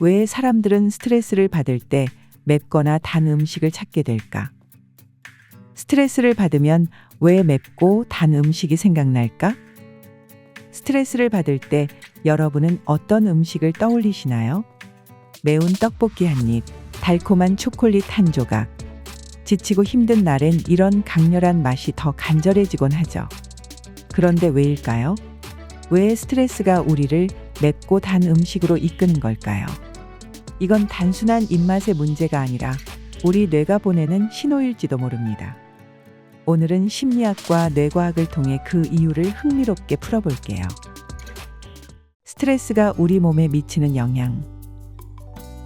왜 사람들은 스트레스를 받을 때 맵거나 단 음식을 찾게 될까? 스트레스를 받으면 왜 맵고 단 음식이 생각날까? 스트레스를 받을 때 여러분은 어떤 음식을 떠올리시나요? 매운 떡볶이 한 입, 달콤한 초콜릿 한 조각. 지치고 힘든 날엔 이런 강렬한 맛이 더 간절해지곤 하죠. 그런데 왜일까요? 왜 스트레스가 우리를 맵고 단 음식으로 이끄는 걸까요? 이건 단순한 입맛의 문제가 아니라 우리 뇌가 보내는 신호일지도 모릅니다. 오늘은 심리학과 뇌과학을 통해 그 이유를 흥미롭게 풀어볼게요. 스트레스가 우리 몸에 미치는 영향.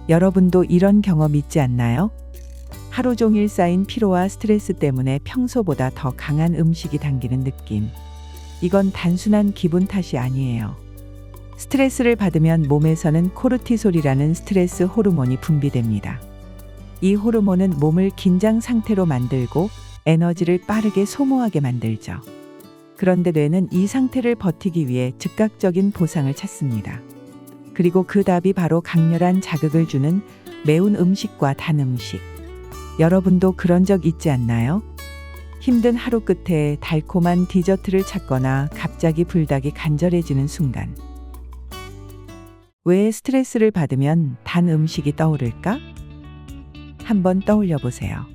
여러분도 이런 경험 있지 않나요? 하루 종일 쌓인 피로와 스트레스 때문에 평소보다 더 강한 음식이 당기는 느낌. 이건 단순한 기분 탓이 아니에요. 스트레스를 받으면 몸에서는 코르티솔이라는 스트레스 호르몬이 분비됩니다. 이 호르몬은 몸을 긴장 상태로 만들고 에너지를 빠르게 소모하게 만들죠. 그런데 뇌는 이 상태를 버티기 위해 즉각적인 보상을 찾습니다. 그리고 그 답이 바로 강렬한 자극을 주는 매운 음식과 단 음식. 여러분도 그런 적 있지 않나요? 힘든 하루 끝에 달콤한 디저트를 찾거나 갑자기 불닭이 간절해지는 순간. 왜 스트레스를 받으면 단 음식이 떠오를까? 한번 떠올려 보세요.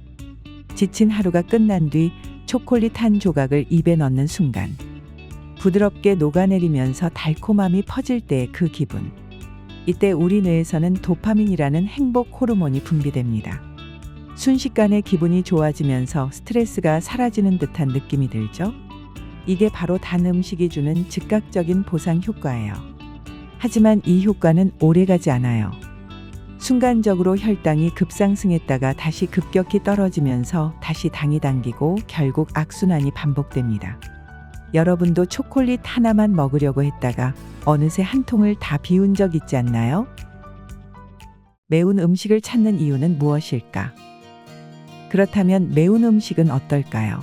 지친 하루가 끝난 뒤 초콜릿 한 조각을 입에 넣는 순간. 부드럽게 녹아내리면서 달콤함이 퍼질 때의 그 기분. 이때 우리 뇌에서는 도파민이라는 행복 호르몬이 분비됩니다. 순식간에 기분이 좋아지면서 스트레스가 사라지는 듯한 느낌이 들죠? 이게 바로 단 음식이 주는 즉각적인 보상 효과예요. 하지만 이 효과는 오래가지 않아요. 순간적으로 혈당이 급상승했다가 다시 급격히 떨어지면서 다시 당이 당기고 결국 악순환이 반복됩니다. 여러분도 초콜릿 하나만 먹으려고 했다가 어느새 한 통을 다 비운 적 있지 않나요? 매운 음식을 찾는 이유는 무엇일까? 그렇다면 매운 음식은 어떨까요?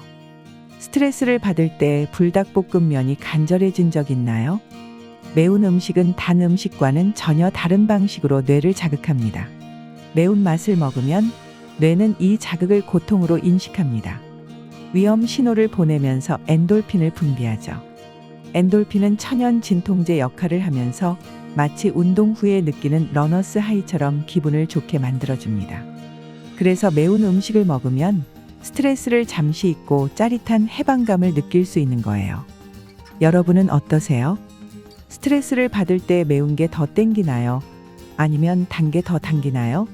스트레스를 받을 때 불닭볶음면이 간절해진 적 있나요? 매운 음식은 단 음식과는 전혀 다른 방식으로 뇌를 자극합니다. 매운 맛을 먹으면 뇌는 이 자극을 고통으로 인식합니다. 위험 신호를 보내면서 엔돌핀을 분비하죠. 엔돌핀은 천연 진통제 역할을 하면서 마치 운동 후에 느끼는 러너스 하이처럼 기분을 좋게 만들어줍니다. 그래서 매운 음식을 먹으면 스트레스를 잠시 잊고 짜릿한 해방감을 느낄 수 있는 거예요. 여러분은 어떠세요? 스트레스를 받을 때 매운 게 더 땡기나요? 아니면 단 게 더 당기나요?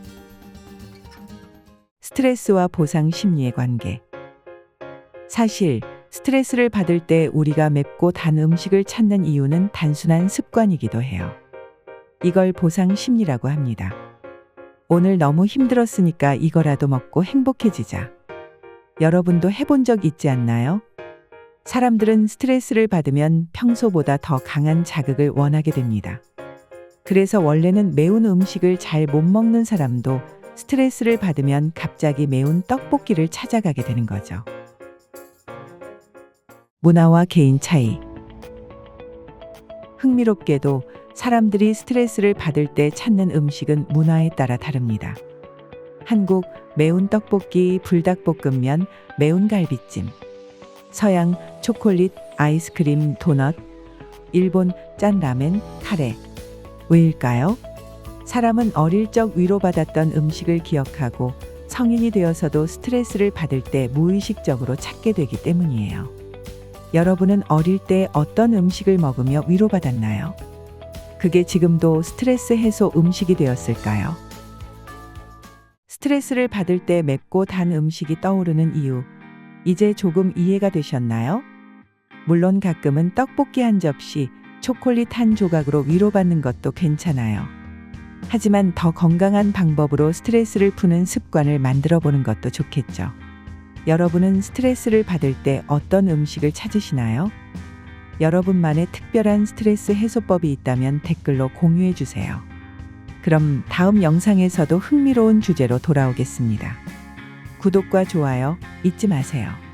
스트레스와 보상 심리의 관계. 사실 스트레스를 받을 때 우리가 맵고 단 음식을 찾는 이유는 단순한 습관이기도 해요. 이걸 보상 심리라고 합니다. 오늘 너무 힘들었으니까 이거라도 먹고 행복해지자. 여러분도 해본 적 있지 않나요? 사람들은 스트레스를 받으면 평소보다 더 강한 자극을 원하게 됩니다. 그래서 원래는 매운 음식을 잘 못 먹는 사람도 스트레스를 받으면 갑자기 매운 떡볶이를 찾아가게 되는 거죠. 문화와 개인 차이. 흥미롭게도 사람들이 스트레스를 받을 때 찾는 음식은 문화에 따라 다릅니다. 한국 매운 떡볶이, 불닭볶음면, 매운 갈비찜. 서양 초콜릿, 아이스크림, 도넛. 일본 짠 라멘, 카레. 왜일까요? 사람은 어릴 적 위로받았던 음식을 기억하고 성인이 되어서도 스트레스를 받을 때 무의식적으로 찾게 되기 때문이에요. 여러분은 어릴 때 어떤 음식을 먹으며 위로받았나요? 그게 지금도 스트레스 해소 음식이 되었을까요? 스트레스를 받을 때 맵고 단 음식이 떠오르는 이유, 이제 조금 이해가 되셨나요? 물론 가끔은 떡볶이 한 접시, 초콜릿 한 조각으로 위로받는 것도 괜찮아요. 하지만 더 건강한 방법으로 스트레스를 푸는 습관을 만들어 보는 것도 좋겠죠. 여러분은 스트레스를 받을 때 어떤 음식을 찾으시나요? 여러분만의 특별한 스트레스 해소법이 있다면 댓글로 공유해 주세요. 그럼 다음 영상에서도 흥미로운 주제로 돌아오겠습니다. 구독과 좋아요 잊지 마세요.